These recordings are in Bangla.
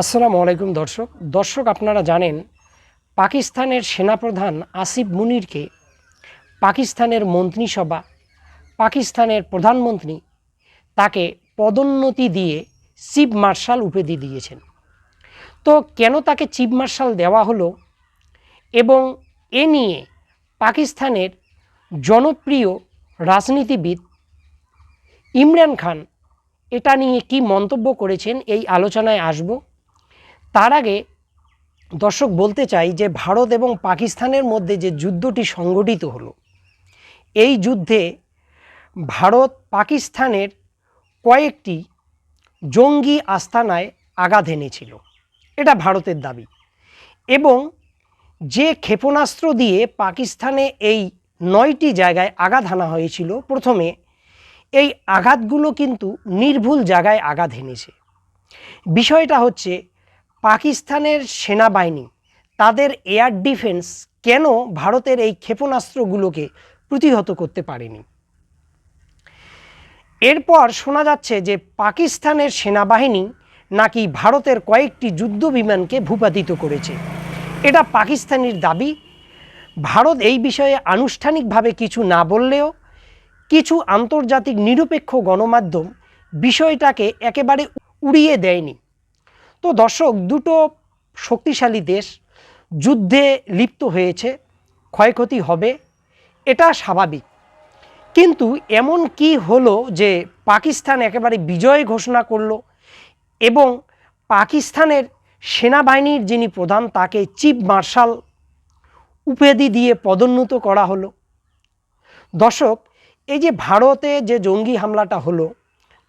আসসালামু আলাইকুম দর্শক। দর্শক, আপনারা জানেন, পাকিস্তানের সেনাপ্রধান আসিফ মুনিরকে পাকিস্তানের মন্ত্রিসভা, পাকিস্তানের প্রধানমন্ত্রী তাকে পদোন্নতি দিয়ে চিফ মার্শাল উপাধি দিয়েছেন। তো কেন তাকে চিফ মার্শাল দেওয়া হলো এবং এ নিয়ে পাকিস্তানের জনপ্রিয় রাজনীতিবিদ ইমরান খান এটা নিয়ে কি মন্তব্য করেছেন, এই আলোচনায় আসব। তার আগে দর্শক বলতে চাই যে ভারত এবং পাকিস্তানের মধ্যে যে যুদ্ধটি সংগঠিত হলো, এই যুদ্ধে ভারত পাকিস্তানের কয়েকটি জঙ্গি আস্তানায় আঘাত এনেছিল। এটা ভারতের দাবি। এবং যে ক্ষেপণাস্ত্র দিয়ে পাকিস্তানে এই নয়টি জায়গায় আঘাত হানা হয়েছিল, প্রথমে এই আঘাতগুলো কিন্তু নির্ভুল জায়গায় আঘাত হেনেছে বিষয়টা হচ্ছে পাকিস্তানের সেনাবাহিনী তাদের এয়ার ডিফেন্স কেন ভারতের এই ক্ষেপণাস্ত্রগুলোকে প্রতিহত করতে পারেনি? এরপর শোনা যাচ্ছে যে পাকিস্তানের সেনাবাহিনী নাকি ভারতের কয়েকটি যুদ্ধ বিমানকে ভূপাতিত করেছে। এটা পাকিস্তানির দাবি। ভারত এই বিষয়ে আনুষ্ঠানিকভাবে কিছু না বললেও কিছু আন্তর্জাতিক নিরপেক্ষ গণমাধ্যম বিষয়টাকে একেবারে উড়িয়ে দেয়নি। তো দর্শক, দুটো শক্তিশালী দেশ যুদ্ধে লিপ্ত হয়েছে, ক্ষয়ক্ষতি হবে, এটা স্বাভাবিক। কিন্তু এমন কি হলো যে পাকিস্তান একেবারে বিজয় ঘোষণা করল এবং পাকিস্তানের সেনাবাহিনীর যিনি প্রধান, তাকে চিফ মার্শাল উপাধি দিয়ে পদোন্নত করা হলো। দর্শক, এই যে ভারতে যে জঙ্গি হামলাটা হলো,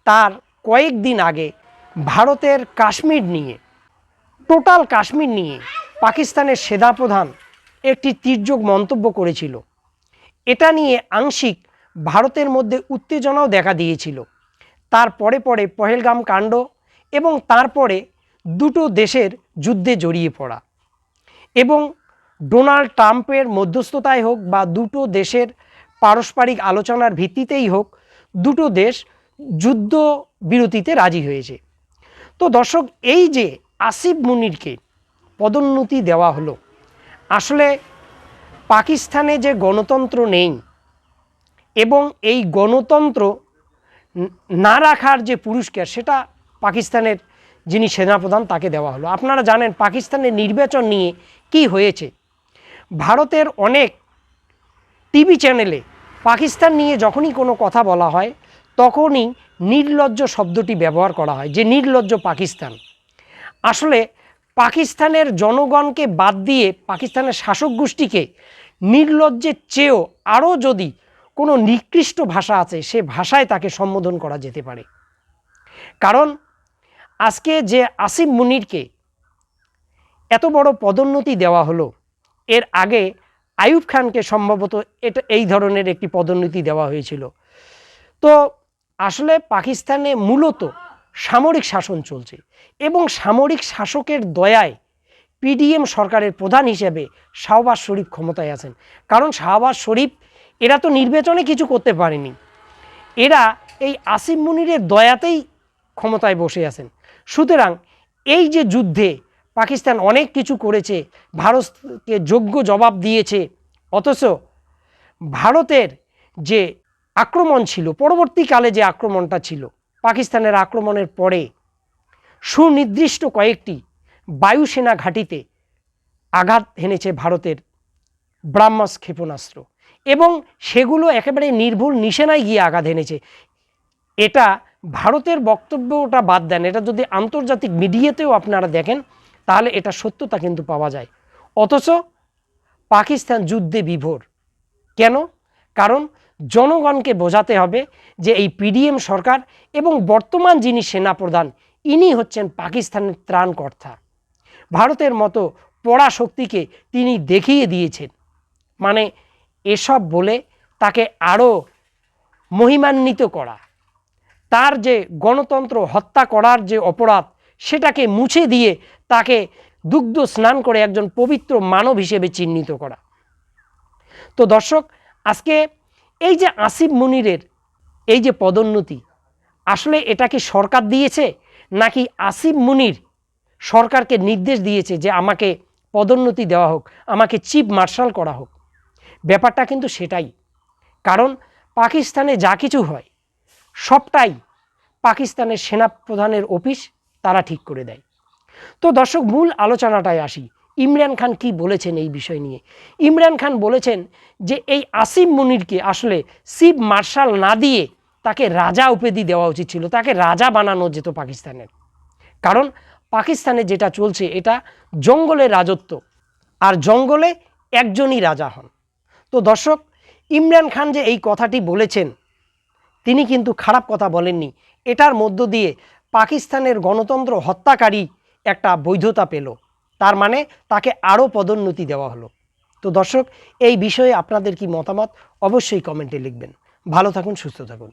তার কয়েকদিন আগে ভারতের কাশ্মীর নিয়ে, টোটাল কাশ্মীর নিয়ে পাকিস্তানের সেদা প্রধান একটি তীর্যক মন্তব্য করেছিল। এটা নিয়ে আংশিক ভারতের মধ্যে উত্তেজনাও দেখা দিয়েছিল। তার পরে পরে পহেলগাম কাণ্ড এবং তারপরে দুটো দেশের যুদ্ধে জড়িয়ে পড়া। এবং ডোনাল্ড ট্রাম্পের মধ্যস্থতায় হোক বা দুটো দেশের পারস্পরিক আলোচনার ভিত্তিতেই হোক, দুটো দেশ যুদ্ধ বিরতিতে রাজি হয়েছে। তো দর্শক, এই যে আসিফ মুনিরকে পদোন্নতি দেওয়া হলো, আসলে পাকিস্তানে যে গণতন্ত্র নেই এবং এই গণতন্ত্র না রাখার যে পুরস্কার, সেটা পাকিস্তানের যিনি সেনাপ্রধান তাকে দেওয়া হলো। আপনারা জানেন পাকিস্তানের নির্বাচন নিয়ে কি হয়েছে। ভারতের অনেক টিভি চ্যানেলে পাকিস্তান নিয়ে যখনই কোনো কথা বলা হয় তখনই নির্লজ্জ শব্দটি ব্যবহার করা হয়, যে নির্লজ্জ পাকিস্তান। আসলে পাকিস্তানের জনগণকে বাদ দিয়ে পাকিস্তানের শাসক গোষ্ঠীকে নির্লজ্জের চেয়েও আরও যদি কোনো নিকৃষ্ট ভাষা আছে, সে ভাষায় তাকে সম্বোধন করা যেতে পারে। কারণ আজকে যে আসিফ মুনিরকে এত বড় পদোন্নতি দেওয়া হলো, এর আগে আয়ুব খানকে সম্ভবত এটা এই ধরনের একটি পদোন্নতি দেওয়া হয়েছিল। তো আসলে পাকিস্তানে মূলত সামরিক শাসন চলছে এবং সামরিক শাসকের দয়ায় পিডিএম সরকারের প্রধান হিসেবে শাহবাজ শরীফ ক্ষমতায় আছেন। কারণ শাহবাজ শরীফ, এরা তো নির্বাচনে কিছু করতে পারেনি। এরা এই আসিফ মুনিরের দয়াতেই ক্ষমতায় বসে আছেন। সুতরাং এই যে যুদ্ধে পাকিস্তান অনেক কিছু করেছে, ভারতকে যোগ্য জবাব দিয়েছে, অথচ ভারতের যে আক্রমণ ছিল, পরবর্তীকালে যে আক্রমণটা ছিল, পাকিস্তানের আক্রমণের পরে সুনির্দিষ্ট কয়েকটি বায়ুসেনা ঘাঁটিতে আঘাত হেনেছে ভারতের ব্রাহ্মস ক্ষেপণাস্ত্র এবং সেগুলো একেবারে নির্ভুল নিশানায় গিয়ে আঘাত হেনেছে। এটা ভারতের বক্তব্যটা বাদ দেন, এটা যদি আন্তর্জাতিক মিডিয়াতেও আপনারা দেখেন, তাহলে এটা সত্যতা কিন্তু পাওয়া যায়। অথচ পাকিস্তান যুদ্ধে বিভোর। কেন? কারণ জনগণকে বোঝাতে হবে যে এই পিডিএম সরকার এবং বর্তমান যিনি সেনাপ্রধান, ইনি হচ্ছেন পাকিস্তানের ত্রাণকর্তা। ভারতের মতো পড়া শক্তিকে তিনি দেখিয়ে দিয়েছেন। মানে এসব বলে তাকে আরও মহিমান্বিত করা। তার যে গণতন্ত্র হত্যা করার যে অপরাধ, সেটাকে মুছে দিয়ে তাকে দুগ্ধ স্নান করে একজন পবিত্র মানব হিসেবে চিহ্নিত করা। তো দর্শক, আজকে এই যে আসিফ মুনিরের এই যে পদোন্নতি, আসলে এটা কি সরকার দিয়েছে নাকি আসিফ মুনির সরকারকে নির্দেশ দিয়েছে যে আমাকে পদোন্নতি দেওয়া হোক, আমাকে চিফ মার্শাল করা হোক? ব্যাপারটা কিন্তু সেটাই। কারণ পাকিস্তানে যা কিছু হয়, সবটাই পাকিস্তানের সেনাপ্রধানের অফিস তারা ঠিক করে দেয়। তো দর্শক, মূল আলোচনাটায় আসি। ইমরান খান কি বলেছেন এই বিষয় নিয়ে? ইমরান খান বলেছেন যে এই আসিম মুনিরকে আসলে চিফ মার্শাল না দিয়ে তাকে রাজা উপাধি দেওয়া উচিত ছিল, তাকে রাজা বানানো যেত পাকিস্তানের। কারণ পাকিস্তানে যেটা চলছে, এটা জঙ্গলের রাজত্ব, আর জঙ্গলে একজনই রাজা হন। তো দর্শক, ইমরান খান যে এই কথাটি বলেছেন, তিনি কিন্তু খারাপ কথা বলেননি। এটার মধ্য দিয়ে পাকিস্তানের গণতন্ত্র হত্যাকারী একটা বৈধতা পেল। তার মানে তাকে আরও পদোন্নতি দেওয়া হলো। তো দর্শক, এই বিষয়ে আপনাদের কি মতামত? অবশ্যই কমেন্টে লিখবেন। ভালো থাকুন, সুস্থ থাকুন।